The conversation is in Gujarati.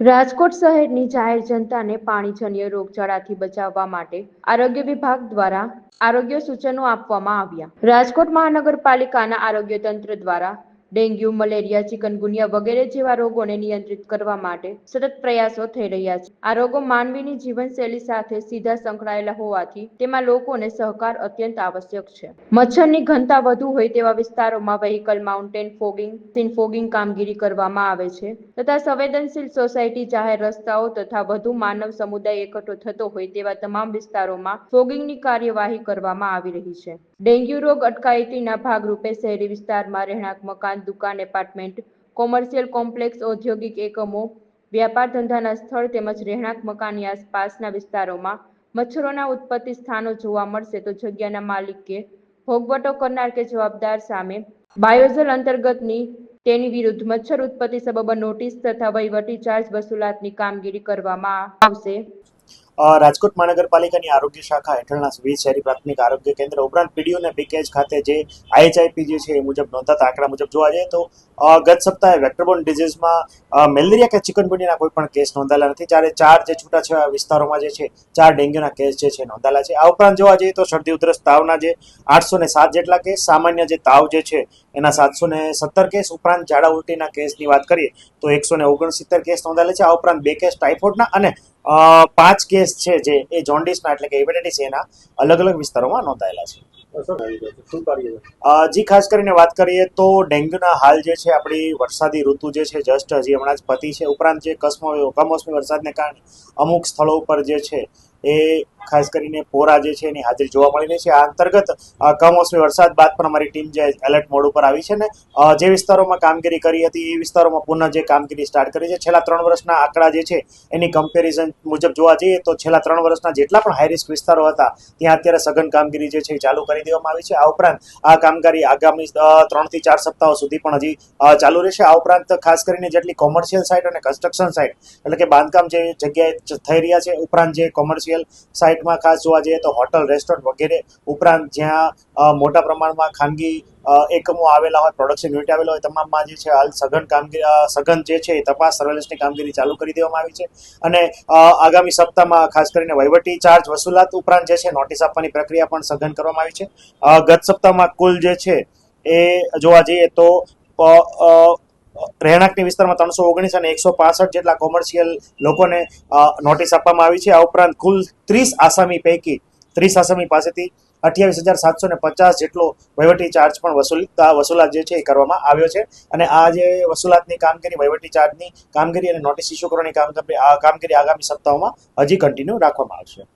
રાજકોટ શહેરની જાહેર જનતાને પાણીજન્ય રોગચાળાથી બચાવવા માટે આરોગ્ય વિભાગ દ્વારા આરોગ્ય સૂચનો આપવામાં આવ્યા. રાજકોટ મહાનગરપાલિકાના આરોગ્ય તંત્ર દ્વારા ડેન્ગ્યુ, મલેરિયા, ચિકનગુનિયા વગેરે જેવા રોગોને નિયંત્રિત કરવા માટે સતત પ્રયાસો થઈ રહ્યા છે. આ રોગો માનવીની જીવનશૈલી સાથે સીધા સંકળાયેલા હોવાથી તેમાં લોકોને સહકાર અત્યંત આવશ્યક છે. મચ્છરની ઘનતા વધુ હોય તેવા વિસ્તારોમાં વ્હીકલ માઉન્ટેન ફોગિંગ સિન ફોગિંગ કામગીરી કરવામાં આવે છે તથા સંવેદનશીલ સોસાયટી જાહેર રસ્તાઓ તથા વધુ માનવ સમુદાય એકઠો થતો હોય તેવા તમામ વિસ્તારોમાં ફોગિંગની કાર્યવાહી કરવામાં આવી રહી છે. ડેન્ગ્યુ રોગ અટકાયતીના ભાગરૂપે શહેરી વિસ્તારમાં રહેણાંક મકાન, દુકાન, એપાર્ટમેન્ટ, કોમર્શિયલ કોમ્પ્લેક્સ, ઔદ્યોગિક એકમો, વ્યાપાર ધંધાના સ્થળ તેમજ રહેણાંક મકાનની આસપાસના વિસ્તારોમાં મચ્છરોના ઉત્પત્તિ સ્થાનો જોવા મળશે તો જગ્યાના માલિકે ભોગવટો કરનાર કે જવાબદાર સામે બાયોઝલ અંતર્ગતની તેની વિરુદ્ધ મચ્છર ઉત્પત્તિ સબબ નોટિસ તથા વહીવટી ચાર્જ વસૂલાતની કામગીરી કરવામાં આવશે. રાજકોટ મહાનગરપાલિકાની આરોગ્ય શાખા હેઠળના વીસ શહેરી પ્રાથમિક આરોગ્ય કેન્દ્ર ઉપરાંત પીડીયુ અને બીકેજ ખાતે જે આઈએચઆઈપી જે છે એ મુજબ નોંધાતા આંકડા મુજબ જોવા જઈએ તો ગત સપ્તાહે વેક્ટરબોર્ન ડિઝીઝમાં મેલેરિયા કે ચિકનગુનિયાના કોઈ પણ કેસ નોંધાયેલા નથી. જ્યારે ચાર જે છૂટાછવાયા વિસ્તારોમાં જે છે, ચાર ડેન્ગ્યુના કેસ જે છે નોંધાયેલા છે. આ ઉપરાંત જોવા જઈએ તો શરદી ઉધરસ તાવના જે આઠસો ને સાત જેટલા કેસ, સામાન્ય જે તાવ જે છે એના સાતસો ને સત્તર કેસ ઉપરાંત ઝાડા ઉલટીના કેસની વાત કરીએ તો એકસો ને ઓગણસિત્તેર કેસ નોંધાયેલા છે. આ ઉપરાંત બે કેસ ટાઇફોઇડના અને પાંચ કેસ છે જે એ જોન્ડિસના એટલે કે હેપેટાઇટિસ એના અલગ અલગ વિસ્તારોમાં નોંધાયેલા છે. જી ખાસ કરીને વાત કરીએ તો ડેન્ગ્યુના હાલ જે છે આપણી વરસાદી ઋતુ જે છે જસ્ટ હજી હમણાં જ પતી છે. ઉપરાંત જે કસમો કમોસમી વરસાદને કારણે અમુક સ્થળો ઉપર જે છે એ ખાસ કરીને પોરા જે છે એની હાજરી જોવા મળી રહી છે. આ અંતર્ગત કમોસમી વરસાદ બાદ પણ અમારી ટીમ જે એલર્ટ મોડ ઉપર આવી છે ને જે વિસ્તારોમાં કામગીરી કરી હતી, એ વિસ્તારોમાં પુનઃ જે કામગીરી સ્ટાર્ટ કરી છે. છેલ્લા ત્રણ વર્ષના આંકડા જે છે, એની કમ્પેરિઝન મુજબ જોવા જઈએ તો છેલ્લા ત્રણ વર્ષના જેટલા પણ હાઈ રિસ્ક વિસ્તારો હતા, ત્યાં અત્યારે સઘન કામગીરી જે છે ચાલુ કરી દેવામાં આવી છે. આ ઉપરાંત, આ કામગીરી આગામી ત્રણથી ચાર સપ્તાહો સુધી પણ હજી ચાલુ રહેશે. આ ઉપરાંત ખાસ કરીને જેટલી કોમર્શિયલ સાઇટ અને કન્સ્ટ્રક્શન સાઇટ એટલે કે બાંધકામ જે જગ્યાએ થઈ રહ્યા છે, ઉપરાંત જે કોમર્શિયલ સાઇટમાં ખાસ જોવા જઈએ તો હોટલ, રેસ્ટોરન્ટ વગેરે ઉપરાંત જ્યાં મોટા પ્રમાણમાં ખાનગી એકમો આવેલા હોય પ્રોડક્શન યુનિટ આવેલા હોય, તમામમાં જે છે, હાલ સઘન કામગીરી સઘન જે છે એ તપાસ સર્વેલન્સની કામગીરી ચાલુ કરી દેવામાં આવી છે. અને આગામી સપ્તાહમાં ખાસ કરીને વહીવટી ચાર્જ વસૂલાત ઉપરાંત જે છે નોટિસ આપવાની પ્રક્રિયા પણ સઘન કરવામાં આવી છે. ગત સપ્તાહમાં કુલ જે છે એ જોવા જઈએ તો રહેણાંકની વિસ્તારમાં ત્રણસો ઓગણીસ અને એકસો પાસઠ જેટલા કોમર્શિયલ લોકોને નોટિસ આપવામાં આવી છે. આ ઉપરાંત કુલ ત્રીસ આસામી પૈકી, ત્રીસ આસામી પાસેથી અઠ્યાવીસ હજાર સાતસો ને પચાસ જેટલો વહીવટી ચાર્જ પણ વસૂલ વસૂલાત જે છે એ કરવામાં આવ્યો છે. અને આ જે વસૂલાતની કામગીરી, વહીવટી ચાર્જની કામગીરી અને નોટિસ ઇસ્યુ કરવાની કામગીરી, આ કામગીરી આગામી સપ્તાહોમાં હજી કન્ટિન્યુ રાખવામાં આવશે.